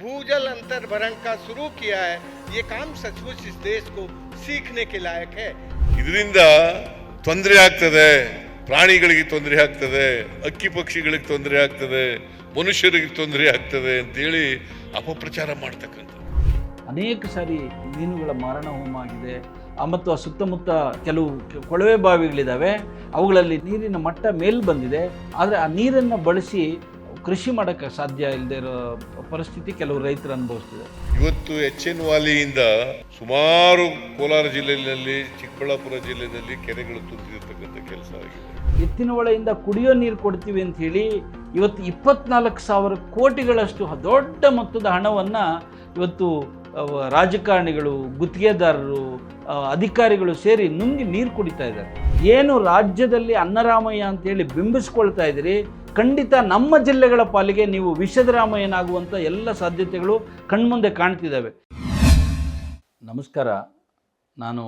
भूजल अंतर भरण का शुरू किया है ये काम सचमुच इस देश को सीखने के लायक है ಇದರಿಂದ ತೊಂದರೆ ಆಗ್ತದೆ ಪ್ರಾಣಿಗಳಿಗೆ ತೊಂದರೆ ಆಗ್ತದೆ ಅಕ್ಕಿ ಪಕ್ಷಿಗಳಿಗೆ ತೊಂದರೆ ಆಗ್ತದೆ ಮನುಷ್ಯರಿಗೆ ತೊಂದರೆ ಆಗ್ತದೆ ಅಂತೇಳಿ ಅಪಪ್ರಚಾರ ಮಾಡ್ತಕ್ಕಂಥ ಅನೇಕ ಸಾರಿ ಮೀನುಗಳ ಮಾರಣ ಹೋಮ ಆಗಿದೆ ಆ ಮತ್ತು ಆ ಸುತ್ತಮುತ್ತ ಕೆಲವು ಕೆ- ಕೊಳವೆ ಬಾವಿಗಳಿದ್ದಾವೆ ಅವುಗಳಲ್ಲಿ ನೀರಿನ ಮಟ್ಟ ಮೇಲ್ ಬಂದಿದೆ ಆದರೆ ಆ ನೀರನ್ನು ಬಳಸಿ ಕೃಷಿ ಮಾಡೋಕ್ಕೆ ಸಾಧ್ಯ ಇಲ್ಲದೆ ಇರೋ ಪರಿಸ್ಥಿತಿ ಕೆಲವು ರೈತರು ಅನುಭವಿಸ್ತಿದ್ದಾರೆ ಇವತ್ತು ಎಚ್ ಎನ್ ವಾಲಿಯಿಂದ ಸುಮಾರು ಕೋಲಾರ ಜಿಲ್ಲೆಯಲ್ಲಿ ಚಿಕ್ಕಬಳ್ಳಾಪುರ ಜಿಲ್ಲೆಯಲ್ಲಿ ಕೆರೆಗಳು ತುಂಬಿರತಕ್ಕಂಥ ಕೆಲಸ ಆಗಿದೆ. ಎತ್ತಿನ ಒಳೆಯಿಂದ ಕುಡಿಯೋ ನೀರು ಕೊಡ್ತೀವಿ ಅಂತ ಹೇಳಿ ಇವತ್ತು ಇಪ್ಪತ್ನಾಲ್ಕು ಸಾವಿರ ಕೋಟಿಗಳಷ್ಟು ದೊಡ್ಡ ಮೊತ್ತದ ಹಣವನ್ನು ಇವತ್ತು ರಾಜಕಾರಣಿಗಳು ಗುತ್ತಿಗೆದಾರರು ಅಧಿಕಾರಿಗಳು ಸೇರಿ ನುಂಗಿ ನೀರು ಕುಡಿತಾ ಇದ್ದಾರೆ. ಏನು ರಾಜ್ಯದಲ್ಲಿ ಅನ್ನರಾಮಯ್ಯ ಅಂತೇಳಿ ಬಿಂಬಿಸ್ಕೊಳ್ತಾ ಇದ್ದೀರಿ ಖಂಡಿತ ನಮ್ಮ ಜಿಲ್ಲೆಗಳ ಪಾಲಿಗೆ ನೀವು ವಿಷದ ರಾಮಯ್ಯನಾಗುವಂಥ ಎಲ್ಲ ಸಾಧ್ಯತೆಗಳು ಕಣ್ಮುಂದೆ ಕಾಣ್ತಿದ್ದಾವೆ. ನಮಸ್ಕಾರ, ನಾನು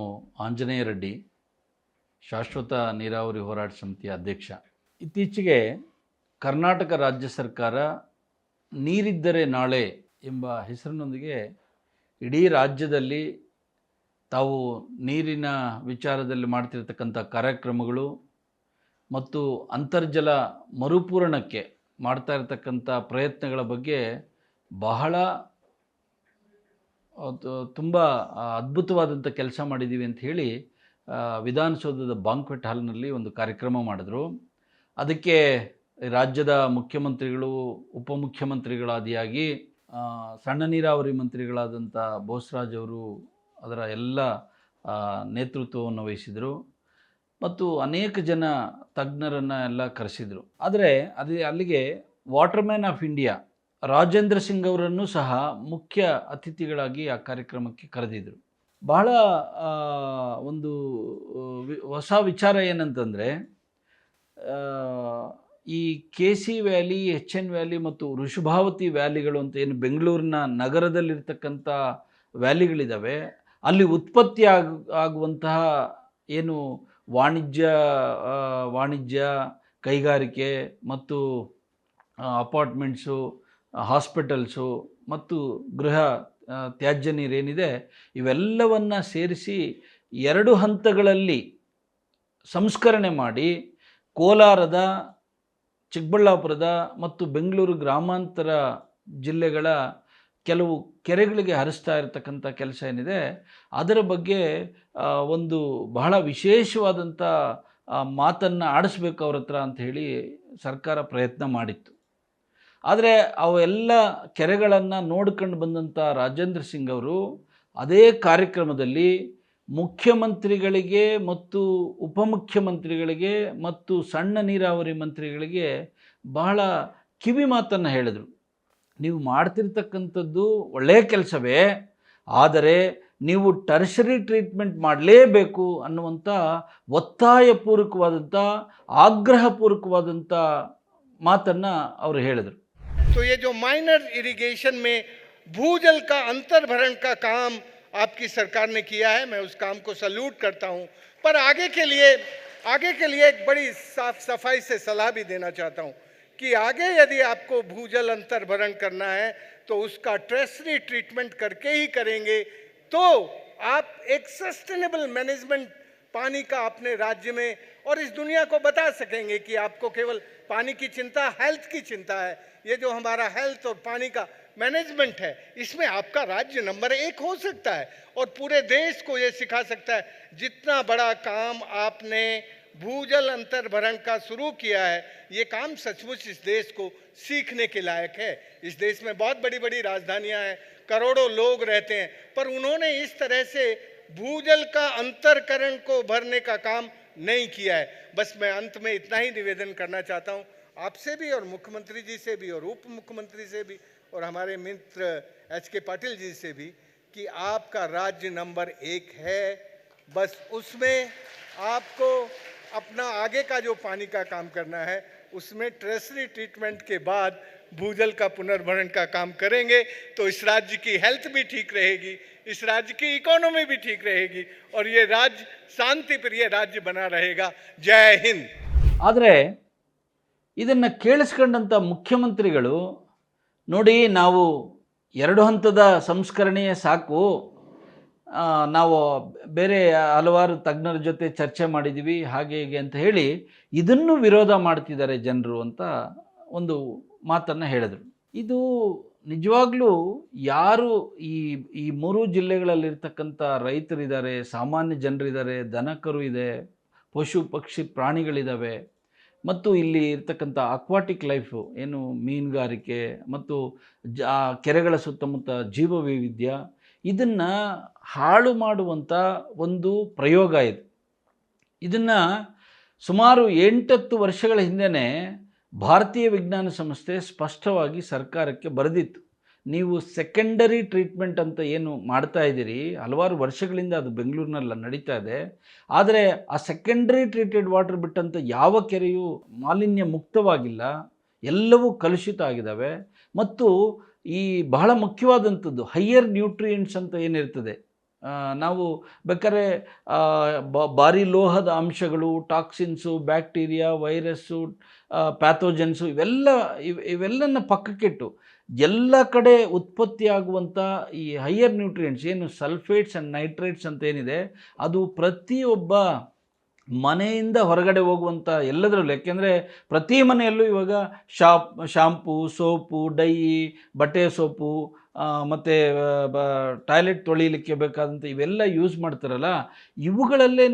ಆಂಜನೇಯ ರೆಡ್ಡಿ, ಶಾಶ್ವತ ನೀರಾವರಿ ಹೋರಾಟ ಸಮಿತಿಯ ಅಧ್ಯಕ್ಷ. ಇತ್ತೀಚೆಗೆ ಕರ್ನಾಟಕ ರಾಜ್ಯ ಸರ್ಕಾರ ನೀರಿದ್ದರೆ ನಾಳೆ ಎಂಬ ಹೆಸರಿನೊಂದಿಗೆ ಇಡೀ ರಾಜ್ಯದಲ್ಲಿ ತಾವು ನೀರಿನ ವಿಚಾರದಲ್ಲಿ ಮಾಡ್ತಿರ್ತಕ್ಕಂಥ ಕಾರ್ಯಕ್ರಮಗಳು ಮತ್ತು ಅಂತರ್ಜಲ ಮರುಪೂರಣಕ್ಕೆ ಮಾಡ್ತಾ ಇರತಕ್ಕಂಥ ಪ್ರಯತ್ನಗಳ ಬಗ್ಗೆ ಬಹಳ ತುಂಬ ಅದ್ಭುತವಾದಂಥ ಕೆಲಸ ಮಾಡಿದ್ದೀವಿ ಅಂತ ಹೇಳಿ ವಿಧಾನಸೌಧದ ಬಾಂಕ್ವೆಟ್ ಹಾಲ್ನಲ್ಲಿ ಒಂದು ಕಾರ್ಯಕ್ರಮ ಮಾಡಿದ್ರು. ಅದಕ್ಕೆ ರಾಜ್ಯದ ಮುಖ್ಯಮಂತ್ರಿಗಳು, ಉಪಮುಖ್ಯಮಂತ್ರಿಗಳಾದಿಯಾಗಿ ಸಣ್ಣ ನೀರಾವರಿ ಮಂತ್ರಿಗಳಾದಂಥ ಬೋಸರಾಜ್ ಅವರು ಅದರ ಎಲ್ಲ ನೇತೃತ್ವವನ್ನು ವಹಿಸಿದರು. ಮತ್ತು ಅನೇಕ ಜನ ತಜ್ಞರನ್ನು ಎಲ್ಲ ಕರೆಸಿದರು. ಆದರೆ ಅದು ಅಲ್ಲಿಗೆ waterman of India Rajendra Singh ಅವರನ್ನು ಸಹ ಮುಖ್ಯ ಅತಿಥಿಗಳಾಗಿ ಆ ಕಾರ್ಯಕ್ರಮಕ್ಕೆ ಕರೆದಿದ್ದರು ಬಹಳ ಒಂದು ಹೊಸ ವಿಚಾರ ಏನಂತಂದರೆ ಈ K C valley, H N valley ಮತ್ತು ಋಷಭಾವತಿ ವ್ಯಾಲಿಗಳು ಅಂತ ಏನು ಬೆಂಗಳೂರಿನ ನಗರದಲ್ಲಿರ್ತಕ್ಕಂಥ ವ್ಯಾಲಿಗಳಿದ್ದಾವೆ ಅಲ್ಲಿ ಉತ್ಪತ್ತಿ ಆಗ, ಆಗುವಂತಹ ಏನು ವಾಣಿಜ್ಯ ವಾಣಿಜ್ಯ ಕೈಗಾರಿಕೆ ಮತ್ತು ಅಪಾರ್ಟ್ಮೆಂಟ್ಸು, ಹಾಸ್ಪಿಟಲ್ಸು ಮತ್ತು ಗೃಹ ತ್ಯಾಜ್ಯ ನೀರೇನಿದೆ ಇವೆಲ್ಲವನ್ನು ಸೇರಿಸಿ ಎರಡು ಹಂತಗಳಲ್ಲಿ ಸಂಸ್ಕರಣೆ ಮಾಡಿ ಕೋಲಾರದ, ಚಿಕ್ಕಬಳ್ಳಾಪುರದ ಮತ್ತು ಬೆಂಗಳೂರು ಗ್ರಾಮಾಂತರ ಜಿಲ್ಲೆಗಳ ಕೆಲವು ಕೆರೆಗಳಿಗೆ ಹರಿಸ್ತಾ ಇರತಕ್ಕಂಥ ಕೆಲಸ ಏನಿದೆ, ಅದರ ಬಗ್ಗೆ ಒಂದು ಬಹಳ ವಿಶೇಷವಾದಂಥ ಮಾತನ್ನು ಆಡಿಸ್ಬೇಕು ಅವ್ರ ಹತ್ರ ಅಂತ ಹೇಳಿ ಸರ್ಕಾರ ಪ್ರಯತ್ನ ಮಾಡಿತ್ತು. ಆದರೆ ಅವೆಲ್ಲ ಕೆರೆಗಳನ್ನು ನೋಡ್ಕೊಂಡು ಬಂದಂಥ ರಾಜೇಂದ್ರ ಸಿಂಗ್ ಅವರು ಅದೇ ಕಾರ್ಯಕ್ರಮದಲ್ಲಿ ಮುಖ್ಯಮಂತ್ರಿಗಳಿಗೆ ಮತ್ತು ಉಪಮುಖ್ಯಮಂತ್ರಿಗಳಿಗೆ ಮತ್ತು ಸಣ್ಣ ನೀರಾವರಿ ಮಂತ್ರಿಗಳಿಗೆ ಬಹಳ ಕಿವಿ ಮಾತನ್ನು ಹೇಳಿದರು. ನೀವು ಮಾಡ್ತಿರ್ತಕ್ಕಂಥದ್ದು ಒಳ್ಳೆಯ ಕೆಲಸವೇ ಆದರೆ ನೀವು ಟರ್ಷರಿ ಟ್ರೀಟ್ಮೆಂಟ್ ಮಾಡಲೇಬೇಕು ಅನ್ನುವಂಥ ಒತ್ತಾಯಪೂರ್ವಕವಾದಂಥ ಆಗ್ರಹಪೂರ್ವಕವಾದಂಥ ಮಾತನ್ನು ಅವರು ಹೇಳಿದರು तो ये जो माइनर इरिगेशन में भूजल का अंतर भरण का काम आपकी सरकार ने किया है मैं उस काम को सल्यूट करता हूं पर आगे के लिए आगे के लिए एक बड़ी साफ सफाई से सलाह भी देना चाहता हूं कि आगे यदि आपको भूजल अंतर भरण करना है तो उसका ट्रेसरी ट्रीटमेंट करके ही करेंगे। तो आप एक सस्टेनेबल मैनेजमेंट पानी का अपने राज्य में और इस दुनिया को बता सकेंगे कि आपको केवल पानी की चिंता हेल्थ की चिंता है। ये जो हमारा हेल्थ और पानी का मैनेजमेंट है, इसमें आपका राज्य नंबर एक हो सकता है और पूरे देश को ये सिखा सकता है। जितना बड़ा काम आपने भूजल अंतर भरण का शुरू किया है। ये काम सचमुच इस देश को सीखने के लायक है। इस देश में बहुत बड़ी बड़ी राजधानियाँ हैं, करोड़ों लोग रहते हैं, पर उन्होंने इस तरह से भूजल का अंतरकरण को भरने का काम नहीं किया है। बस मैं अंत में इतना ही निवेदन करना चाहता हूँ, आपसे भी और मुख्यमंत्री जी से भी और उप मुख्यमंत्री से भी और हमारे मित्र एच के पाटिल जी से भी कि आपका राज्य नंबर एक है। बस उसमें आपको अपना आगे का जो पानी का काम करना है उसमें ट्रेसरी ट्रीटमेंट के बाद भूजल का पुनर्भरण का काम करेंगे तो इस राज्य की हेल्थ भी ठीक रहेगी इस राज्य की इकोनॉमी भी ठीक रहेगी और ये राज्य शांति प्रिय राज्य बना रहेगा जय हिंद ಆದರೆ ಇದನ್ನು ಕೇಳಿಸ್ಕೊಂಡಂಥ ಮುಖ್ಯಮಂತ್ರಿಗಳು ನೋಡಿ ನಾವು ಎರಡು ಹಂತದ ಸಂಸ್ಕರಣೆಯೇ ಸಾಕು ಆ, ನಾವು ಬೇರೆ ಹಲವಾರು ತಜ್ಞರ ಜೊತೆ ಚರ್ಚೆ ಮಾಡಿದ್ದೀವಿ ಹಾಗೆ ಹೀಗೆ ಅಂತ ಹೇಳಿ ಇದನ್ನು ವಿರೋಧ ಮಾಡ್ತಿದ್ದಾರೆ ಜನರು ಅಂತ ಒಂದು ಮಾತನ್ನು ಹೇಳಿದರು. ಇದು ನಿಜವಾಗ್ಲೂ ಯಾರು ಈ ಈ ಮೂರು ಜಿಲ್ಲೆಗಳಲ್ಲಿರ್ತಕ್ಕಂಥ ರೈತರಿದ್ದಾರೆ, ಸಾಮಾನ್ಯ ಜನರಿದ್ದಾರೆ, ದನಕರು ಇದೆ, ಪಶು, ಪಕ್ಷಿ, ಪ್ರಾಣಿಗಳಿದ್ದಾವೆ. ಮತ್ತು ಇಲ್ಲಿ ಇರ್ತಕ್ಕಂಥ ಅಕ್ವಾಟಿಕ್ ಲೈಫು, ಏನು ಮೀನುಗಾರಿಕೆ ಮತ್ತು ಜ ಕೆರೆಗಳ ಸುತ್ತಮುತ್ತ ಜೀವ ವೈವಿಧ್ಯ ಇದನ್ನು ಹಾಳು ಮಾಡುವಂಥ ಒಂದು ಪ್ರಯೋಗ ಇದು. ಇದನ್ನು ಸುಮಾರು ಎಂಟತ್ತು ವರ್ಷಗಳ ಹಿಂದೆಯೇ ಭಾರತೀಯ ವಿಜ್ಞಾನ ಸಂಸ್ಥೆ ಸ್ಪಷ್ಟವಾಗಿ ಸರ್ಕಾರಕ್ಕೆ ಬರೆದಿತ್ತು. ನೀವು ಸೆಕೆಂಡರಿ ಟ್ರೀಟ್ಮೆಂಟ್ ಅಂತ ಏನು ಮಾಡ್ತಾ ಇದ್ದೀರಿ, ಹಲವಾರು ವರ್ಷಗಳಿಂದ ಅದು ಬೆಂಗಳೂರಿನಲ್ಲಿ, ನಡೀತಾ ಇದೆ. ಆದರೆ ಆ ಸೆಕೆಂಡರಿ ಟ್ರೀಟೆಡ್ ವಾಟರ್ ಬಿಟ್ಟಂಥ ಯಾವ ಕೆರೆಯೂ ಮಾಲಿನ್ಯ ಮುಕ್ತವಾಗಿಲ್ಲ ಎಲ್ಲವೂ ಕಲುಷಿತ ಆಗಿದ್ದಾವೆ. ಮತ್ತು ಈ ಬಹಳ ಮುಖ್ಯವಾದಂಥದ್ದು ಹೈಯರ್ ನ್ಯೂಟ್ರಿಯೆಂಟ್ಸ್ ಅಂತ ಏನಿರ್ತದೆ ನಾವು ಬೇಕಾದ್ರೆ ಭಾರಿ ಲೋಹದ ಅಂಶಗಳು ಟಾಕ್ಸಿನ್ಸು ಬ್ಯಾಕ್ಟೀರಿಯಾ ವೈರಸ್ಸು ಪ್ಯಾಥೋಜೆನ್ಸು ಇವೆಲ್ಲ, ಇವ್ ಇವೆಲ್ಲನ ಪಕ್ಕಕ್ಕಿಟ್ಟು ಎಲ್ಲ ಕಡೆ ಉತ್ಪತ್ತಿಯಾಗುವಂಥ ಈ ಹೈಯರ್ ನ್ಯೂಟ್ರಿಯೆಂಟ್ಸ್ ಏನು ಸಲ್ಫೇಟ್ಸ್ ಆ್ಯಂಡ್ ನೈಟ್ರೇಟ್ಸ್ ಅಂತ ಏನಿದೆ, ಅದು ಪ್ರತಿಯೊಬ್ಬ ಮನೆಯಿಂದ ಹೊರಗಡೆ ಹೋಗುವಂಥ ಎಲ್ಲದರಲ್ಲೂ, ಯಾಕೆಂದರೆ ಪ್ರತಿ ಮನೆಯಲ್ಲೂ ಇವಾಗ ಶಾಪ್, ಶಾಂಪು, ಸೋಪು, ಡೈ, ಬಟ್ಟೆ ಸೋಪು ಮತ್ತು ಟಾಯ್ಲೆಟ್ ತೊಳಿಲಿಕ್ಕೆ ಬೇಕಾದಂಥ ಇವೆಲ್ಲ ಯೂಸ್ ಮಾಡ್ತಾರಲ್ಲ ಇವುಗಳಲ್ಲೇ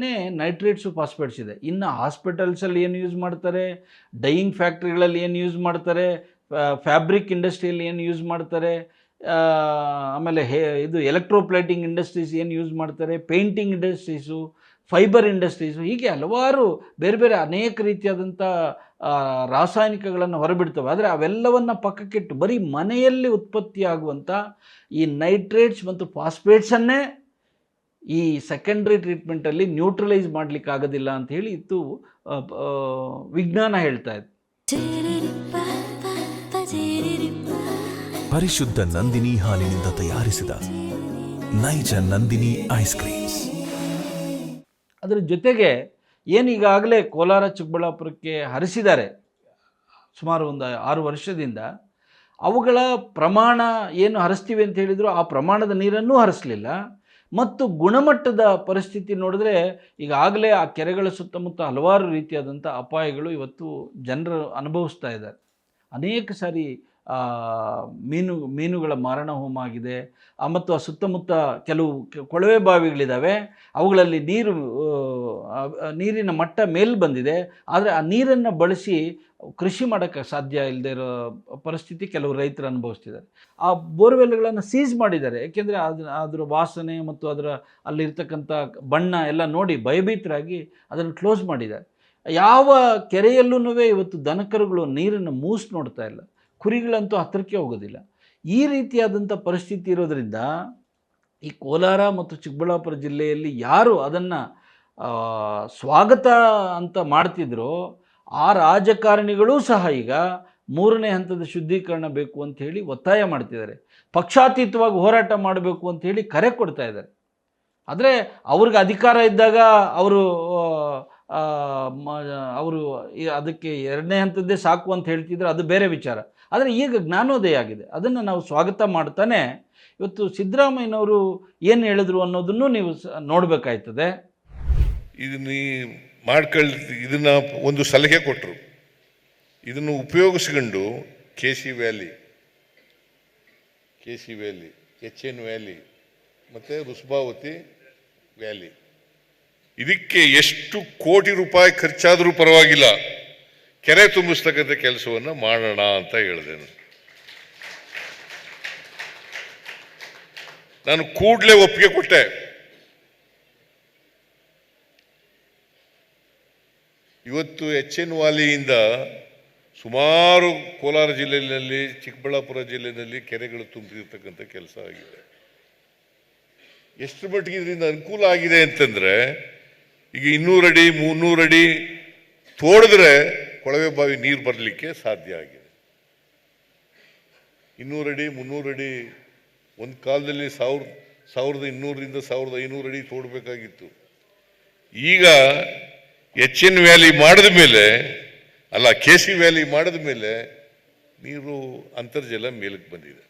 ನೈಟ್ರೇಟ್ಸು, ಫಾಸ್ಫೇಟ್ಸ್ ಇದೆ. ಇನ್ನು ಹಾಸ್ಪಿಟಲ್ಸಲ್ಲಿ ಏನು ಯೂಸ್ ಮಾಡ್ತಾರೆ? ಡೈಯಿಂಗ್ ಫ್ಯಾಕ್ಟ್ರಿಗಳಲ್ಲಿ ಏನು ಯೂಸ್ ಮಾಡ್ತಾರೆ? ಫ್ಯಾಬ್ರಿಕ್ ಇಂಡಸ್ಟ್ರಿಯಲ್ಲಿ ಏನು ಯೂಸ್ ಮಾಡ್ತಾರೆ? ಆಮೇಲೆ ಹೇ, ಇದು ಎಲೆಕ್ಟ್ರೋಪ್ಲೇಟಿಂಗ್ ಇಂಡಸ್ಟ್ರೀಸ್ ಏನು ಯೂಸ್ ಮಾಡ್ತಾರೆ? ಪೇಂಟಿಂಗ್ ಇಂಡಸ್ಟ್ರೀಸು ಫೈಬರ್ ಇಂಡಸ್ಟ್ರೀಸು ಹೀಗೆ ಹಲವಾರು ಬೇರೆ ಬೇರೆ ಅನೇಕ ರೀತಿಯಾದಂಥ ರಾಸಾಯನಿಕಗಳನ್ನು ಹೊರಬಿಡ್ತವೆ. ಆದರೆ ಅವೆಲ್ಲವನ್ನು ಪಕ್ಕಕ್ಕಿಟ್ಟು ಬರೀ ಮನೆಯಲ್ಲಿ ಉತ್ಪತ್ತಿಯಾಗುವಂಥ ಈ ನೈಟ್ರೇಟ್ಸ್ ಮತ್ತು ಫಾಸ್ಫೇಟ್ಸನ್ನೇ ಈ ಸೆಕೆಂಡ್ರಿ ಟ್ರೀಟ್ಮೆಂಟಲ್ಲಿ ನ್ಯೂಟ್ರಲೈಸ್ ಮಾಡಲಿಕ್ಕೆ ಆಗೋದಿಲ್ಲ ಅಂತ ಹೇಳಿ ಇತ್ತು ವಿಜ್ಞಾನ ಹೇಳ್ತಾ ಇದೆ ಪರಿಶುದ್ಧ ನಂದಿನಿ ಹಾಲಿನಿಂದ ತಯಾರಿಸಿದ ನೈಜ ನಂದಿನಿ ಐಸ್ ಕ್ರೀಮ್ಸ್. ಅದರ ಜೊತೆಗೆ ಏನು ಈಗಾಗಲೇ ಕೋಲಾರ, ಚಿಕ್ಕಬಳ್ಳಾಪುರಕ್ಕೆ ಹರಿಸಿದ್ದಾರೆ, ಸುಮಾರು ಒಂದು ಆರು ವರ್ಷದಿಂದ, ಅವುಗಳ ಪ್ರಮಾಣ ಏನು ಹರಿಸ್ತೀವಿ ಅಂತ ಹೇಳಿದ್ರು ಆ ಪ್ರಮಾಣದ ನೀರನ್ನು ಹರಿಸಲಿಲ್ಲ. ಮತ್ತು ಗುಣಮಟ್ಟದ ಪರಿಸ್ಥಿತಿ ನೋಡಿದ್ರೆ ಈಗಾಗಲೇ ಆ ಕೆರೆಗಳ ಸುತ್ತಮುತ್ತ ಹಲವಾರು ರೀತಿಯಾದಂಥ ಅಪಾಯಗಳು ಇವತ್ತು ಜನರು ಅನುಭವಿಸ್ತಾ ಇದ್ದಾರೆ. ಅನೇಕ ಸಾರಿ ಮೀನು, ಮೀನುಗಳ ಮಾರಣ ಹೋಮ ಆಗಿದೆ ಮತ್ತು ಆ ಸುತ್ತಮುತ್ತ ಕೆಲವು ಕೊಳವೆ ಬಾವಿಗಳಿದ್ದಾವೆ. ಅವುಗಳಲ್ಲಿ ನೀರು ನೀರಿನ ಮಟ್ಟ ಮೇಲೆ ಬಂದಿದೆ. ಆದರೆ ಆ ನೀರನ್ನು ಬಳಸಿ ಕೃಷಿ ಮಾಡೋಕ್ಕೆ ಸಾಧ್ಯ ಇಲ್ಲದೆ ಇರೋ ಪರಿಸ್ಥಿತಿ ಕೆಲವು ರೈತರು ಅನುಭವಿಸ್ತಿದ್ದಾರೆ. ಆ ಬೋರ್ವೆಲ್ಗಳನ್ನು ಸೀಸ್ ಮಾಡಿದ್ದಾರೆ. ಏಕೆಂದರೆ ಅದ್ರ, ಅದರ ವಾಸನೆ ಮತ್ತು ಅದರ ಅಲ್ಲಿರ್ತಕ್ಕಂಥ ಬಣ್ಣ ಎಲ್ಲ ನೋಡಿ ಭಯಭೀತರಾಗಿ ಅದನ್ನು ಕ್ಲೋಸ್ ಮಾಡಿದ್ದಾರೆ. ಯಾವ ಕೆರೆಯಲ್ಲೂ ಇವತ್ತು ದನಕರುಗಳು ನೀರನ್ನು ಮೂಸ್ ನೋಡ್ತಾ ಇಲ್ಲ. ಕುರಿಗಳಂತೂ ಹತ್ತಿರಕ್ಕೆ ಹೋಗೋದಿಲ್ಲ. ಈ ರೀತಿಯಾದಂಥ ಪರಿಸ್ಥಿತಿ ಇರೋದರಿಂದ ಈ ಕೋಲಾರ ಮತ್ತು ಚಿಕ್ಕಬಳ್ಳಾಪುರ ಜಿಲ್ಲೆಯಲ್ಲಿ ಯಾರು ಅದನ್ನು ಸ್ವಾಗತ ಅಂತ ಮಾಡ್ತಿದ್ರೋ ಆ ರಾಜಕಾರಣಿಗಳೂ ಸಹ ಈಗ ಮೂರನೇ ಹಂತದ ಶುದ್ಧೀಕರಣ ಬೇಕು ಅಂತ ಹೇಳಿ ಒತ್ತಾಯ ಮಾಡ್ತಿದ್ದಾರೆ. ಪಕ್ಷಾತೀತವಾಗಿ ಹೋರಾಟ ಮಾಡಬೇಕು ಅಂತ ಹೇಳಿ ಕರೆ ಕೊಡ್ತಾ ಇದ್ದಾರೆ. ಆದರೆ ಅವ್ರಿಗೆ ಅಧಿಕಾರ ಇದ್ದಾಗ ಅವರು ಅವರು ಅದಕ್ಕೆ ಎರಡನೇ ಹಂತದ್ದೇ ಸಾಕು ಅಂತ ಹೇಳ್ತಿದ್ರೆ ಅದು ಬೇರೆ ವಿಚಾರ. ಆದರೆ ಈಗ ಜ್ಞಾನೋದಯ ಆಗಿದೆ. ಅದನ್ನು ನಾವು ಸ್ವಾಗತ ಮಾಡ್ತಾನೆ ಇವತ್ತು ಸಿದ್ದರಾಮಯ್ಯನವರು ಏನು ಹೇಳಿದ್ರು ಅನ್ನೋದನ್ನು ನೀವು ನೋಡಬೇಕಾಯ್ತದೆ. ಇದನ್ನ ಮಾಡ್ಕೊಳ್ಳಿ ಇದನ್ನ ಒಂದು ಸಲಹೆ ಕೊಟ್ಟರು ಇದನ್ನು ಉಪಯೋಗಿಸ್ಕೊಂಡು K C valley K C valley H N valley ಮತ್ತು ರುಸ್ಬಾವತಿ ವ್ಯಾಲಿ ಇದಕ್ಕೆ ಎಷ್ಟು ಕೋಟಿ ರೂಪಾಯಿ ಖರ್ಚಾದರೂ ಪರವಾಗಿಲ್ಲ. ಕೆರೆ ತುಂಬಿಸ್ತಕ್ಕಂಥ ಕೆಲಸವನ್ನು ಮಾಡೋಣ ಅಂತ ಹೇಳಿದೆ ನಾನು. ನಾನು ಕೂಡಲೇ ಒಪ್ಪಿಗೆ ಕೊಟ್ಟೆ ಇವತ್ತು ಎಚ್ ಎನ್ ವಾಲಿಯಿಂದ ಸುಮಾರು ಕೋಲಾರ ಜಿಲ್ಲೆಯಲ್ಲಿ, ಚಿಕ್ಕಬಳ್ಳಾಪುರ ಜಿಲ್ಲೆಯಲ್ಲಿ ಕೆರೆಗಳು ತುಂಬಿರ್ತಕ್ಕಂಥ ಕೆಲಸ ಆಗಿದೆ ಎಷ್ಟು ಮಟ್ಟಿಗೆ ಇದರಿಂದ ಅನುಕೂಲ ಆಗಿದೆ ಅಂತಂದ್ರೆ, ಈಗ ಇನ್ನೂರು ಅಡಿ ಮುನ್ನೂರು ಅಡಿ ತೋಡಿದ್ರೆ ಕೊಳವೆ ಬಾವಿ ನೀರು ಬರಲಿಕ್ಕೆ ಸಾಧ್ಯ ಆಗಿದೆ. ಇನ್ನೂರಡಿ ಅಡಿ, ಮುನ್ನೂರು ಅಡಿ, ಒಂದು ಕಾಲದಲ್ಲಿ ಸಾವಿರ, ಸಾವಿರದ ಇನ್ನೂರರಿಂದ ಸಾವಿರದ ಐನೂರು ಅಡಿ ತೋಡಬೇಕಾಗಿತ್ತು. ಈಗ ಎಚ್ ಎನ್ ವ್ಯಾಲಿ ಮಾಡಿದ ಮೇಲೆ, ಅಲ್ಲ ಕೆ ಸಿ ವ್ಯಾಲಿ ಮಾಡಿದ ಮೇಲೆ ನೀರು ಅಂತರ್ಜಲ ಮೇಲಕ್ಕೆ ಬಂದಿದೆ.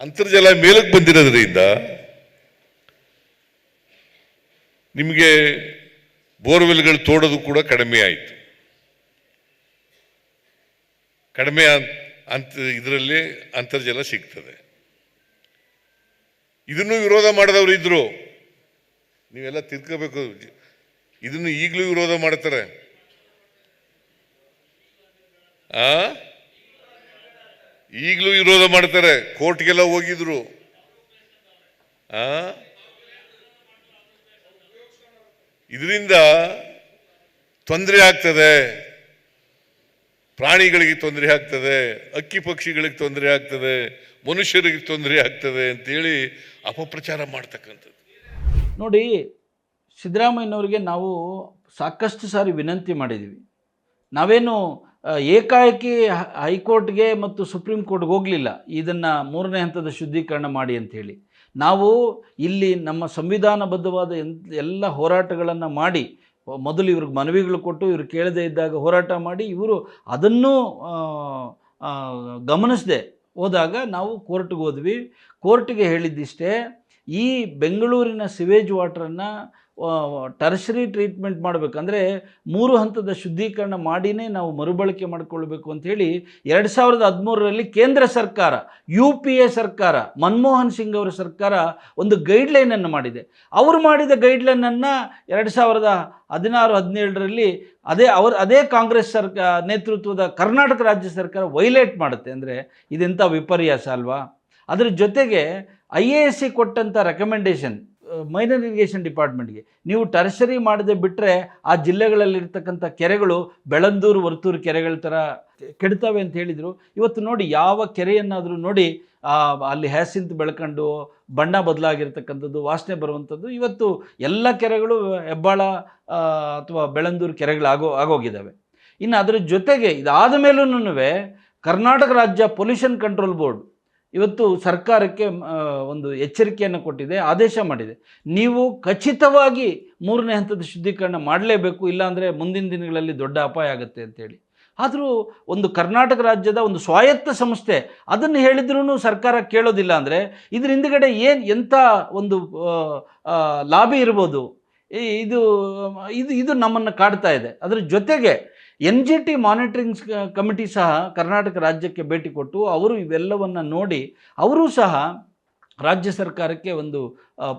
ಅಂತರ್ಜಲ ಮೇಲಕ್ಕೆ ಬಂದಿರೋದ್ರಿಂದ ನಿಮಗೆ ಬೋರ್ವೆಲ್ಗಳು ತೋಡೋದು ಕೂಡ ಕಡಿಮೆ ಆಯಿತು. ಕಡಿಮೆ ಅಂತ, ಇದರಲ್ಲಿ ಅಂತರ್ಜಲ ಸಿಗ್ತದೆ. ಇದನ್ನು ವಿರೋಧ ಮಾಡಿದವರು ಇದ್ರು. ನೀವೆಲ್ಲ ತಿರ್ಕೋಬೇಕು ಇದನ್ನು ಈಗಲೂ ವಿರೋಧ ಮಾಡ್ತಾರೆ. ಆ? ಈಗಲೂ ವಿರೋಧ ಮಾಡ್ತಾರೆ. ಕೋರ್ಟ್ಗೆಲ್ಲ ಹೋಗಿದ್ರು. ಆ? ಇದರಿಂದ ತೊಂದರೆ ಆಗ್ತದೆ. ಪ್ರಾಣಿಗಳಿಗೆ ತೊಂದರೆ ಆಗ್ತದೆ, ಅಕ್ಕಿ ಪಕ್ಷಿಗಳಿಗೆ ತೊಂದರೆ ಆಗ್ತದೆ, ಮನುಷ್ಯರಿಗೆ ತೊಂದರೆ ಆಗ್ತದೆ ಅಂತೇಳಿ ಅಪಪ್ರಚಾರ ಮಾಡ್ತಕ್ಕಂಥದ್ದು. ನೋಡಿ, ಸಿದ್ದರಾಮಯ್ಯನವರಿಗೆ ನಾವು ಸಾಕಷ್ಟು ಸಾರಿ ವಿನಂತಿ ಮಾಡಿದ್ದೀವಿ. ನಾವೇನು ಏಕಾಏಕಿ ಹೈಕೋರ್ಟ್ಗೆ ಮತ್ತು ಸುಪ್ರೀಂ ಕೋರ್ಟ್ಗೆ ಹೋಗಲಿಲ್ಲ. ಇದನ್ನು ಮೂರನೇ ಹಂತದ ಶುದ್ಧೀಕರಣ ಮಾಡಿ ಅಂಥೇಳಿ. ನಾವು ಇಲ್ಲಿ ನಮ್ಮ ಸಂವಿಧಾನಬದ್ಧವಾದ ಎಲ್ಲ ಹೋರಾಟಗಳನ್ನು ಮಾಡಿ, ಮೊದಲು ಇವ್ರಿಗೆ ಮನವಿಗಳು ಕೊಟ್ಟು ಇವ್ರು ಕೇಳದೇ ಇದ್ದಾಗ ಹೋರಾಟ ಮಾಡಿ ಇವರು ಅದನ್ನು ಗಮನಿಸದೆ. ಹೋದಾಗ ನಾವು ಕೋರ್ಟ್ಗೆ ಹೋದ್ವಿ. ಕೋರ್ಟ್ಗೆ ಹೇಳಿದ್ದಿಷ್ಟೇ, ಈ ಬೆಂಗಳೂರಿನ ಸಿವೇಜ್ ವಾಟ್ರನ್ನು ಟರ್ಷರಿ ಟ್ರೀಟ್ಮೆಂಟ್ ಮಾಡಬೇಕಂದ್ರೆ ಮೂರು ಹಂತದ ಶುದ್ಧೀಕರಣ ಮಾಡಿನೇ ನಾವು ಮರುಬಳಕೆ ಮಾಡಿಕೊಳ್ಬೇಕು ಅಂಥೇಳಿ ಎರಡು ಸಾವಿರದ ಹದಿಮೂರರಲ್ಲಿ ಕೇಂದ್ರ ಸರ್ಕಾರ, ಯು ಪಿ ಎ ಸರ್ಕಾರ, ಮನಮೋಹನ್ ಸಿಂಗ್ ಅವರ ಸರ್ಕಾರ ಒಂದು ಗೈಡ್ಲೈನನ್ನು ಮಾಡಿದೆ. ಅವರು ಮಾಡಿದ ಗೈಡ್ಲೈನನ್ನು ಎರಡು ಸಾವಿರದ ಹದಿನಾರು, ಹದಿನೇಳರಲ್ಲಿ ಅದೇ ಅವ್ರ, ಅದೇ ಕಾಂಗ್ರೆಸ್ ಸರ್ಕಾರ ನೇತೃತ್ವದ ಕರ್ನಾಟಕ ರಾಜ್ಯ ಸರ್ಕಾರ ವೈಲೇಟ್ ಮಾಡುತ್ತೆ. ಅಂದರೆ ಇದೆಂಥ ವಿಪರ್ಯಾಸ ಅಲ್ವಾ? ಅದರ ಜೊತೆಗೆ ಐ ಎ ಎಸ್ ಸಿ ಕೊಟ್ಟಂಥ ರೆಕಮೆಂಡೇಶನ್ ಮೈನರ್ ಇರಿಗೇಷನ್ ಡಿಪಾರ್ಟ್ಮೆಂಟ್ಗೆ ನೀವು ಟರ್ಷರಿ ಮಾಡದೆ ಬಿಟ್ಟರೆ ಆ ಜಿಲ್ಲೆಗಳಲ್ಲಿರ್ತಕ್ಕಂಥ ಕೆರೆಗಳು ಬೆಳಂದೂರು ವರ್ತೂರು ಕೆರೆಗಳ ಥರ ಕೆಡ್ತವೆ ಅಂತ ಹೇಳಿದರು. ಇವತ್ತು ನೋಡಿ ಯಾವ ಕೆರೆಯನ್ನಾದರೂ ನೋಡಿ ಅಲ್ಲಿ ಹ್ಯಾಸಿಂತ್ ಬೆಳ್ಕೊಂಡು ಬಣ್ಣ ಬದಲಾಗಿರ್ತಕ್ಕಂಥದ್ದು, ವಾಸನೆ ಬರುವಂಥದ್ದು, ಇವತ್ತು ಎಲ್ಲ ಕೆರೆಗಳು ಹೆಬ್ಬಾಳ ಅಥವಾ ಬೆಳಂದೂರು ಕೆರೆಗಳಾಗೋ ಆಗೋಗಿದ್ದಾವೆ. ಇನ್ನು ಅದರ ಜೊತೆಗೆ ಇದಾದ ಮೇಲೂ ಕರ್ನಾಟಕ ರಾಜ್ಯ ಪೊಲ್ಯೂಷನ್ ಕಂಟ್ರೋಲ್ ಬೋರ್ಡ್ ಇವತ್ತು ಸರ್ಕಾರಕ್ಕೆ ಒಂದು ಎಚ್ಚರಿಕೆಯನ್ನು ಕೊಟ್ಟಿದೆ, ಆದೇಶ ಮಾಡಿದೆ. ನೀವು ಖಚಿತವಾಗಿ ಮೂರನೇ ಹಂತದ ಶುದ್ಧೀಕರಣ ಮಾಡಲೇಬೇಕು, ಇಲ್ಲಾಂದರೆ ಮುಂದಿನ ದಿನಗಳಲ್ಲಿ ದೊಡ್ಡ ಅಪಾಯ ಆಗುತ್ತೆ ಅಂತೇಳಿ ಆದರೂ ಒಂದು ಕರ್ನಾಟಕ ರಾಜ್ಯದ ಒಂದು ಸ್ವಾಯತ್ತ ಸಂಸ್ಥೆ, ಅದನ್ನು ಹೇಳಿದ್ರೂ ಸರ್ಕಾರ ಕೇಳೋದಿಲ್ಲ ಅಂದರೆ, ಇದ್ರ ಹಿಂದ್ಗಡೆ ಏನು ಎಂಥ ಒಂದು ಲಾಬಿ ಇರ್ಬೋದು ಇದು ಇದು ಇದು ನಮ್ಮನ್ನು ಕಾಡ್ತಾ ಇದೆ. ಅದರ ಜೊತೆಗೆ N G T monitoring committee ಸಹ ಕರ್ನಾಟಕ ರಾಜ್ಯಕ್ಕೆ ಭೇಟಿ ಕೊಟ್ಟು ಅವರು ಇವೆಲ್ಲವನ್ನು ನೋಡಿ ಅವರೂ ಸಹ ರಾಜ್ಯ ಸರ್ಕಾರಕ್ಕೆ ಒಂದು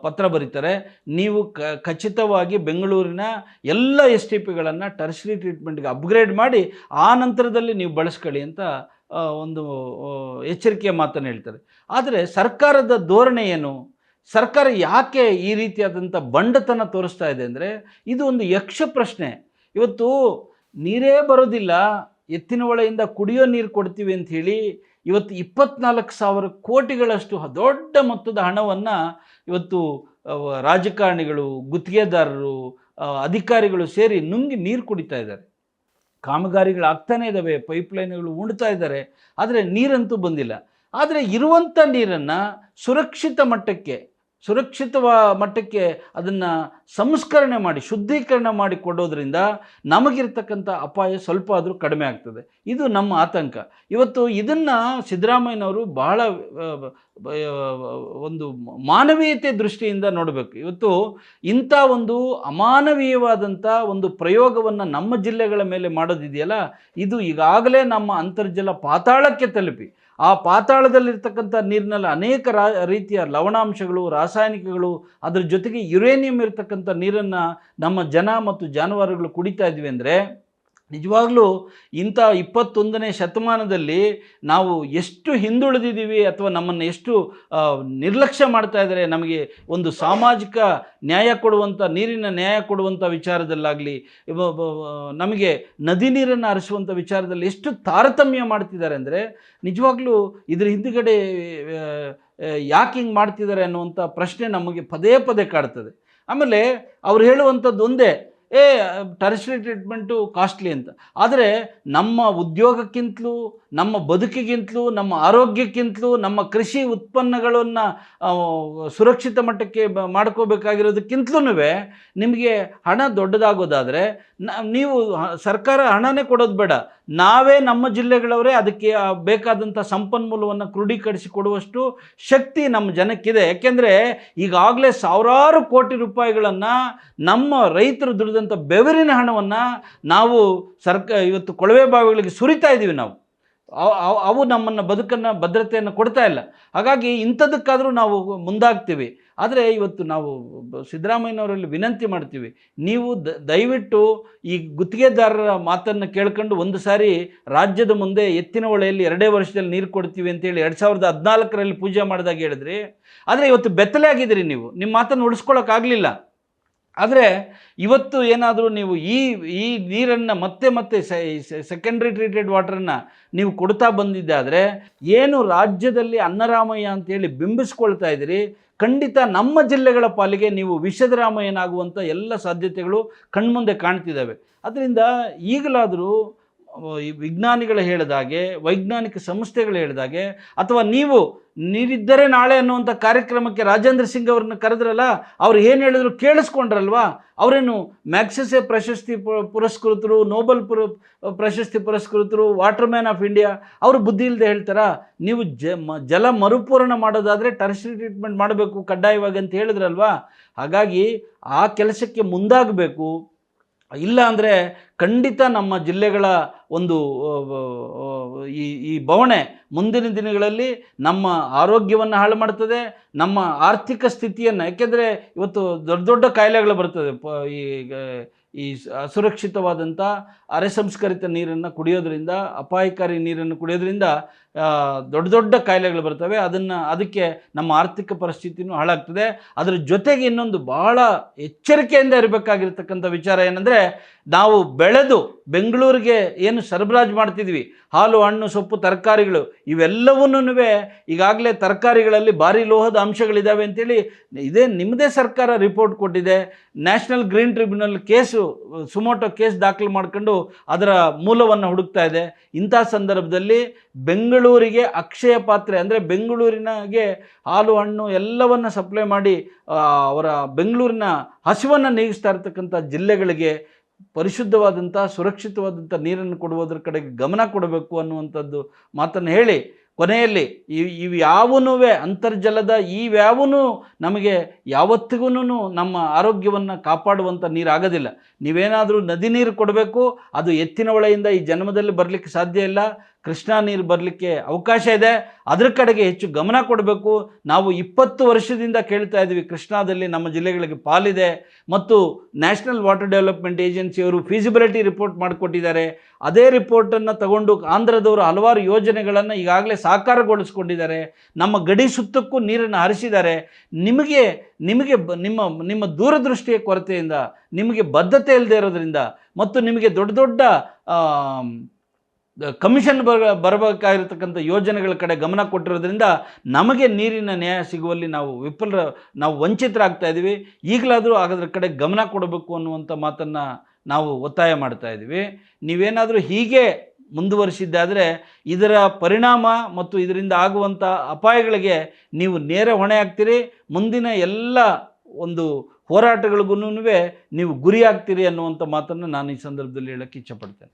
ಪತ್ರ ಬರೀತಾರೆ. ನೀವು ಕ, ಖಚಿತವಾಗಿ ಬೆಂಗಳೂರಿನ ಎಲ್ಲ ಎಸ್ ಟಿ ಪಿಗಳನ್ನು ಟರ್ಸರಿ ಟ್ರೀಟ್ಮೆಂಟ್ಗೆ ಅಪ್ಗ್ರೇಡ್ ಮಾಡಿ ಆ ನಂತರದಲ್ಲಿ ನೀವು ಬಳಸ್ಕೊಳ್ಳಿ ಅಂತ ಒಂದು ಎಚ್ಚರಿಕೆಯ ಮಾತನ್ನು ಹೇಳ್ತಾರೆ. ಆದರೆ ಸರ್ಕಾರದ ಧೋರಣೆ ಏನು? ಸರ್ಕಾರ ಯಾಕೆ ಈ ರೀತಿಯಾದಂಥ ಬಂಡತನ ತೋರಿಸ್ತಾ ಇದೆ ಅಂದರೆ ಇದು ಒಂದು ಯಕ್ಷ ಪ್ರಶ್ನೆ. ಇವತ್ತು ನೀರೇ ಬರೋದಿಲ್ಲ, ಎತ್ತಿನ ಒಳೆಯಿಂದ ಕುಡಿಯೋ ನೀರು ಕೊಡ್ತೀವಿ ಅಂತ ಹೇಳಿ ಇವತ್ತು ಇಪ್ಪತ್ನಾಲ್ಕು ಸಾವಿರ ಕೋಟಿಗಳಷ್ಟು ದೊಡ್ಡ ಮೊತ್ತದ ಹಣವನ್ನು ಇವತ್ತು ರಾಜಕಾರಣಿಗಳು, ಗುತ್ತಿಗೆದಾರರು ಅಧಿಕಾರಿಗಳು ಸೇರಿ ನುಂಗಿ ನೀರು ಕುಡಿತಾ ಇದ್ದಾರೆ. ಕಾಮಗಾರಿಗಳು ಆಗ್ತಾನೇ ಇದ್ದಾವೆ ಪೈಪ್ಲೈನ್ಗಳು ಉಣ್ತಾ ಇದ್ದಾರೆ, ಆದರೆ ನೀರಂತೂ ಬಂದಿಲ್ಲ. ಆದರೆ ಇರುವಂಥ ನೀರನ್ನು ಸುರಕ್ಷಿತ ಮಟ್ಟಕ್ಕೆ ಸುರಕ್ಷಿತವ ಮಟ್ಟಕ್ಕೆ ಅದನ್ನು ಸಂಸ್ಕರಣೆ ಮಾಡಿ, ಶುದ್ಧೀಕರಣ ಮಾಡಿ ಕೊಡೋದ್ರಿಂದ ನಮಗಿರ್ತಕ್ಕಂಥ ಅಪಾಯ ಸ್ವಲ್ಪ ಆದರೂ ಕಡಿಮೆ ಆಗ್ತದೆ. ಇದು ನಮ್ಮ ಆತಂಕ. ಇವತ್ತು ಇದನ್ನು ಸಿದ್ದರಾಮಯ್ಯನವರು ಬಹಳ ಒಂದು ಮಾನವೀಯತೆ ದೃಷ್ಟಿಯಿಂದ ನೋಡಬೇಕು. ಇವತ್ತು ಇಂಥ ಒಂದು ಅಮಾನವೀಯವಾದಂಥ ಒಂದು ಪ್ರಯೋಗವನ್ನು ನಮ್ಮ ಜಿಲ್ಲೆಗಳ ಮೇಲೆ ಮಾಡೋದಿದೆಯಲ್ಲ, ಇದು ಈಗಾಗಲೇ ನಮ್ಮ ಅಂತರ್ಜಲ ಪಾತಾಳಕ್ಕೆ ತಲುಪಿ. ಆ ಪಾತಾಳದಲ್ಲಿರ್ತಕ್ಕಂಥ ನೀರಿನಲ್ಲಿ ಅನೇಕ ರಾ, ರೀತಿಯ ಲವಣಾಂಶಗಳು, ರಾಸಾಯನಿಕಗಳು, ಅದ್ರ ಜೊತೆಗೆ ಯುರೇನಿಯಂ ಇರತಕ್ಕಂಥ ನೀರನ್ನು ನಮ್ಮ ಜನ ಮತ್ತು ಜಾನುವಾರುಗಳು ಕುಡಿತಾ ಇದ್ವಿ ಅಂದರೆ ನಿಜವಾಗ್ಲೂ ಇಂಥ ಇಪ್ಪತ್ತೊಂದನೇ ಶತಮಾನದಲ್ಲಿ ನಾವು ಎಷ್ಟು ಹಿಂದುಳಿದಿದ್ದೀವಿ ಅಥವಾ ನಮ್ಮನ್ನು ಎಷ್ಟು ನಿರ್ಲಕ್ಷ್ಯ ಮಾಡ್ತಾ ಇದ್ದಾರೆ ನಮಗೆ ಒಂದು ಸಾಮಾಜಿಕ ನ್ಯಾಯ ಕೊಡುವಂಥ, ನೀರಿನ ನ್ಯಾಯ ಕೊಡುವಂಥ ವಿಚಾರದಲ್ಲಾಗಲಿ ನಮಗೆ ನದಿ ನೀರನ್ನು ಹರಿಸುವಂಥ ವಿಚಾರದಲ್ಲಿ ಎಷ್ಟು ತಾರತಮ್ಯ ಮಾಡ್ತಿದ್ದಾರೆ ಅಂದರೆ ನಿಜವಾಗ್ಲೂ ಇದ್ರ ಹಿಂದುಗಡೆ ಯಾಕೆ ಹಿಂಗೆ ಮಾಡ್ತಿದ್ದಾರೆ ಅನ್ನುವಂಥ ಪ್ರಶ್ನೆ ನಮಗೆ ಪದೇ ಪದೇ ಕಾಡ್ತದೆ. ಆಮೇಲೆ ಅವ್ರು ಹೇಳುವಂಥದ್ದು ಒಂದೇ ಏ ಟರ್ಷರಿ ಟ್ರೀಟ್ಮೆಂಟು ಕಾಸ್ಟ್ಲಿ ಅಂತ. ಆದರೆ ನಮ್ಮ ಉದ್ಯೋಗಕ್ಕಿಂತಲೂ, ನಮ್ಮ ಬದುಕಿಗಿಂತಲೂ, ನಮ್ಮ ಆರೋಗ್ಯಕ್ಕಿಂತಲೂ, ನಮ್ಮ ಕೃಷಿ ಉತ್ಪನ್ನಗಳನ್ನು ಸುರಕ್ಷಿತ ಮಟ್ಟಕ್ಕೆ ಮಾಡ್ಕೋಬೇಕಾಗಿರೋದಕ್ಕಿಂತಲೂ ನಿಮಗೆ ಹಣ ದೊಡ್ಡದಾಗೋದಾದರೆ ನೀವು ಸರ್ಕಾರ ಹಣನೇ ಕೊಡೋದು ಬೇಡ. ನಾವೇ ನಮ್ಮ ಜಿಲ್ಲೆಗಳವರೇ ಅದಕ್ಕೆ ಬೇಕಾದಂಥ ಸಂಪನ್ಮೂಲವನ್ನು ಕ್ರೋಢೀಕರಿಸಿ ಕೊಡುವಷ್ಟು ಶಕ್ತಿ ನಮ್ಮ ಜನಕ್ಕಿದೆ. ಯಾಕೆಂದರೆ ಈಗಾಗಲೇ ಸಾವಿರಾರು ಕೋಟಿ ರೂಪಾಯಿಗಳನ್ನು ನಮ್ಮ ರೈತರು ದುಡಿದಂಥ ಬೆವರಿನ ಹಣವನ್ನು ನಾವು ಸರ್ಕ, ಇವತ್ತು ಕೊಳವೆ ಬಾವಿಗಳಿಗೆ ಸುರಿತಾ ಇದ್ದೀವಿ ನಾವು. ಅವ್- ನಮ್ಮನ್ನು ಬದುಕನ್ನು ಭದ್ರತೆಯನ್ನು ಕೊಡ್ತಾ ಇಲ್ಲ. ಹಾಗಾಗಿ ಇಂಥದಕ್ಕಾದರೂ ನಾವು ಮುಂದಾಗ್ತೀವಿ. ಆದರೆ ಇವತ್ತು ನಾವು ಸಿದ್ದರಾಮಯ್ಯನವರಲ್ಲಿ ವಿನಂತಿ ಮಾಡ್ತೀವಿ. ನೀವು ದ- ದಯವಿಟ್ಟು ಈ ಗುತ್ತಿಗೆದಾರರ ಮಾತನ್ನು ಕೇಳ್ಕೊಂಡು ಒಂದು ಸಾರಿ ರಾಜ್ಯದ ಮುಂದೆ ಎತ್ತಿನ ಹೊಳೆಯಲ್ಲಿ ಎರಡೇ ವರ್ಷದಲ್ಲಿ ನೀರು ಕೊಡ್ತೀವಿ ಅಂತೇಳಿ ಎರಡು ಸಾವಿರದ ಹದಿನಾಲ್ಕರಲ್ಲಿ ಪೂಜೆ ಮಾಡಿದಾಗ ಹೇಳಿದ್ರಿ. ಆದರೆ ಇವತ್ತು ಬೆತ್ತಲೆ ಆಗಿದ್ದೀರಿ ನೀವು. ನಿಮ್ಮ ಮಾತನ್ನು ಉಳಿಸ್ಕೊಳ್ಳೋಕ್ಕಾಗಲಿಲ್ಲ ಆದರೆ ಇವತ್ತು ಏನಾದರೂ ನೀವು ಈ ಈ ನೀರನ್ನು ಮತ್ತೆ ಮತ್ತೆ ಸೆಕೆಂಡ್ರಿ ಟ್ರೀಟೆಡ್ ವಾಟರನ್ನು ನೀವು ಕೊಡ್ತಾ ಬಂದಿದ್ದಾದರೆ ಏನು ರಾಜ್ಯದಲ್ಲಿ ಅನ್ನರಾಮಯ್ಯ ಅಂತೇಳಿ ಬಿಂಬಿಸ್ಕೊಳ್ತಾ ಇದ್ದೀರಿ? ಖಂಡಿತ ನಮ್ಮ ಜಿಲ್ಲೆಗಳ ಪಾಲಿಗೆ ನೀವು ವಿಷದ ರಾಮಯ್ಯನಾಗುವಂಥ ಎಲ್ಲ ಸಾಧ್ಯತೆಗಳು ಕಣ್ಮುಂದೆ ಕಾಣ್ತಿದ್ದಾವೆ. ಅದರಿಂದ ಈಗಲಾದರೂ ವಿಜ್ಞಾನಿಗಳು ಹೇಳಿದಾಗೆ ವೈಜ್ಞಾನಿಕ ಸಂಸ್ಥೆಗಳು ಹೇಳಿದಾಗೆ ಅಥವಾ ನೀವು ನೀರಿದ್ದರೆ ನಾಳೆ ಅನ್ನುವಂಥ ಕಾರ್ಯಕ್ರಮಕ್ಕೆ ರಾಜೇಂದ್ರ ಸಿಂಗ್ ಅವ್ರನ್ನ ಕರೆದ್ರಲ್ಲ, ಅವ್ರು ಏನು ಹೇಳಿದ್ರು ಕೇಳಿಸ್ಕೊಂಡ್ರಲ್ವಾ? ಅವರೇನು ಮ್ಯಾಗ್ಸೆಸೆ ಪ್ರಶಸ್ತಿ ಪುರಸ್ಕೃತರು, ನೋಬೆಲ್ ಪುರ, ಪ್ರಶಸ್ತಿ ಪುರಸ್ಕೃತರು ವಾಟರ್ ಮ್ಯಾನ್ ಆಫ್ ಇಂಡಿಯಾ, ಅವರು ಬುದ್ಧಿ ಇಲ್ಲದೆ ಹೇಳ್ತಾರಾ? ನೀವು ಜ, ಮ, ಜಲ ಮರುಪೂರಣ ಮಾಡೋದಾದರೆ ಟರ್ಸರಿ ಟ್ರೀಟ್ಮೆಂಟ್ ಮಾಡಬೇಕು ಕಡ್ಡಾಯವಾಗಿ ಅಂತ ಹೇಳಿದ್ರಲ್ವಾ? ಹಾಗಾಗಿ ಆ ಕೆಲಸಕ್ಕೆ ಮುಂದಾಗಬೇಕು. ಇಲ್ಲ ಅಂದರೆ ಖಂಡಿತ ನಮ್ಮ ಜಿಲ್ಲೆಗಳ ಒಂದು ಈ ಈ ಬವಣೆ ಮುಂದಿನ ದಿನಗಳಲ್ಲಿ ನಮ್ಮ ಆರೋಗ್ಯವನ್ನು ಹಾಳು ಮಾಡ್ತದೆ, ನಮ್ಮ ಆರ್ಥಿಕ ಸ್ಥಿತಿಯನ್ನು, ಯಾಕೆಂದರೆ ಇವತ್ತು ದೊಡ್ಡ ದೊಡ್ಡ ಕಾಯಿಲೆಗಳು ಬರ್ತದೆ, ಪ, ಈ ಈ ಅಸುರಕ್ಷಿತವಾದಂಥ ಅರೆ ಸಂಸ್ಕರಿತ ನೀರನ್ನು ಕುಡಿಯೋದ್ರಿಂದ, ಅಪಾಯಕಾರಿ ನೀರನ್ನು ಕುಡಿಯೋದ್ರಿಂದ ದೊಡ್ಡ ದೊಡ್ಡ ಕಾಯಿಲೆಗಳು ಬರ್ತವೆ. ಅದನ್ನು, ಅದಕ್ಕೆ ನಮ್ಮ ಆರ್ಥಿಕ ಪರಿಸ್ಥಿತಿನೂ ಹಾಳಾಗ್ತದೆ. ಅದರ ಜೊತೆಗೆ ಇನ್ನೊಂದು ಬಹಳ ಎಚ್ಚರಿಕೆಯಿಂದ ಇರಬೇಕಾಗಿರ್ತಕ್ಕಂಥ ವಿಚಾರ ಏನಂದರೆ, ನಾವು ಬೆಳೆದು ಬೆಂಗಳೂರಿಗೆ ಏನು ಸರಬರಾಜು ಮಾಡ್ತಿದ್ವಿ, ಹಾಲು, ಹಣ್ಣು, ಸೊಪ್ಪು, ತರಕಾರಿಗಳು ಇವೆಲ್ಲವನ್ನೂ ಈಗಾಗಲೇ ತರಕಾರಿಗಳಲ್ಲಿ ಭಾರಿ ಲೋಹದ ಅಂಶಗಳಿದ್ದಾವೆ ಅಂತೇಳಿ ಇದೇ ನಿಮ್ಮದೇ ಸರ್ಕಾರ ರಿಪೋರ್ಟ್ ಕೊಟ್ಟಿದೆ. National green tribunal case, suo motu case ದಾಖಲು ಮಾಡ್ಕೊಂಡು ಅದರ ಮೂಲವನ್ನು ಹುಡುಕ್ತಾ ಇದೆ. ಇಂಥ ಸಂದರ್ಭದಲ್ಲಿ ಬೆಂಗಳೂರಿಗೆ ಅಕ್ಷಯ ಪಾತ್ರೆ ಅಂದರೆ ಬೆಂಗಳೂರಿನಗೆ ಹಾಲು, ಹಣ್ಣು ಎಲ್ಲವನ್ನು ಸಪ್ಲೈ ಮಾಡಿ ಅವರ ಬೆಂಗಳೂರಿನ ಹಸಿವನ್ನು ನೀಗಿಸ್ತಾ ಇರ್ತಕ್ಕಂಥ ಜಿಲ್ಲೆಗಳಿಗೆ ಪರಿಶುದ್ಧವಾದಂಥ, ಸುರಕ್ಷಿತವಾದಂಥ ನೀರನ್ನು ಕೊಡುವುದರ ಕಡೆಗೆ ಗಮನ ಕೊಡಬೇಕು ಅನ್ನುವಂಥದ್ದು ಮಾತನ್ನು ಹೇಳಿ, ಕೊನೆಯಲ್ಲಿ ಇವು ಇವ್ಯಾವನೂ ಯಾವೂ ಅಂತರ್ಜಲದ ಇವ್ಯಾವೂ ನಮಗೆ ಯಾವತ್ತಿಗೂ ನಮ್ಮ ಆರೋಗ್ಯವನ್ನು ಕಾಪಾಡುವಂಥ ನೀರಾಗೋದಿಲ್ಲ ನೀವೇನಾದರೂ ನದಿ ನೀರು ಕೊಡಬೇಕು, ಅದು ಎತ್ತಿನ ಹೊಳೆಯಿಂದ ಈ ಜನ್ಮದಲ್ಲಿ ಬರಲಿಕ್ಕೆ ಸಾಧ್ಯ ಇಲ್ಲ ಕೃಷ್ಣಾ ನೀರು ಬರಲಿಕ್ಕೆ ಅವಕಾಶ ಇದೆ. ಅದರ ಕಡೆಗೆ ಹೆಚ್ಚು ಗಮನ ಕೊಡಬೇಕು. ನಾವು ಇಪ್ಪತ್ತು ವರ್ಷದಿಂದ ಕೇಳ್ತಾ ಇದ್ದೀವಿ, ಕೃಷ್ಣಾದಲ್ಲಿ ನಮ್ಮ ಜಿಲ್ಲೆಗಳಿಗೆ ಪಾಲಿದೆ. ಮತ್ತು ನ್ಯಾಷನಲ್ ವಾಟರ್ ಡೆವಲಪ್ಮೆಂಟ್ ಏಜೆನ್ಸಿಯವರು ಫೀಸಿಬಿಲಿಟಿ ರಿಪೋರ್ಟ್ ಮಾಡಿಕೊಟ್ಟಿದ್ದಾರೆ. ಅದೇ ರಿಪೋರ್ಟನ್ನು ತಗೊಂಡು ಆಂಧ್ರದವರು ಹಲವಾರು ಯೋಜನೆಗಳನ್ನು ಈಗಾಗಲೇ ಸಾಕಾರಗೊಳಿಸ್ಕೊಂಡಿದ್ದಾರೆ. ನಮ್ಮ ಗಡಿ ಸುತ್ತಕ್ಕೂ ನೀರನ್ನು ಹರಿಸಿದ್ದಾರೆ. ನಿಮಗೆ ನಿಮಗೆ ನಿಮ್ಮ ನಿಮ್ಮ ದೂರದೃಷ್ಟಿಯ ಕೊರತೆಯಿಂದ, ನಿಮಗೆ ಬದ್ಧತೆ ಇಲ್ಲದೆ ಇರೋದ್ರಿಂದ, ಮತ್ತು ನಿಮಗೆ ದೊಡ್ಡ ದೊಡ್ಡ ಕಮಿಷನ್ ಬರ, ಬರಬೇಕಾಗಿರ್ತಕ್ಕಂಥ ಯೋಜನೆಗಳ ಕಡೆ ಗಮನ ಕೊಟ್ಟಿರೋದ್ರಿಂದ ನಮಗೆ ನೀರಿನ ನ್ಯಾಯ ಸಿಗುವಲ್ಲಿ ನಾವು ವಿಫಲ, ನಾವು ವಂಚಿತರಾಗ್ತಾ ಇದ್ದೀವಿ ಈಗಲಾದರೂ ಅದರ ಕಡೆ ಗಮನ ಕೊಡಬೇಕು ಅನ್ನುವಂಥ ಮಾತನ್ನು ನಾವು ಒತ್ತಾಯ ಮಾಡ್ತಾ ಇದ್ದೀವಿ ನೀವೇನಾದರೂ ಹೀಗೆ ಮುಂದುವರಿಸಿದ್ದಾದರೆ ಇದರ ಪರಿಣಾಮ ಮತ್ತು ಇದರಿಂದ ಆಗುವಂಥ ಅಪಾಯಗಳಿಗೆ ನೀವು ನೇರ ಹೊಣೆ ಆಗ್ತೀರಿ. ಮುಂದಿನ ಎಲ್ಲ ಒಂದು ಹೋರಾಟಗಳಿಗೂ ನೀವು ಗುರಿಯಾಗ್ತೀರಿ ಅನ್ನುವಂಥ ಮಾತನ್ನು ನಾನು ಈ ಸಂದರ್ಭದಲ್ಲಿ ಹೇಳೋಕ್ಕೆ ಇಚ್ಛಪಡ್ತೇನೆ.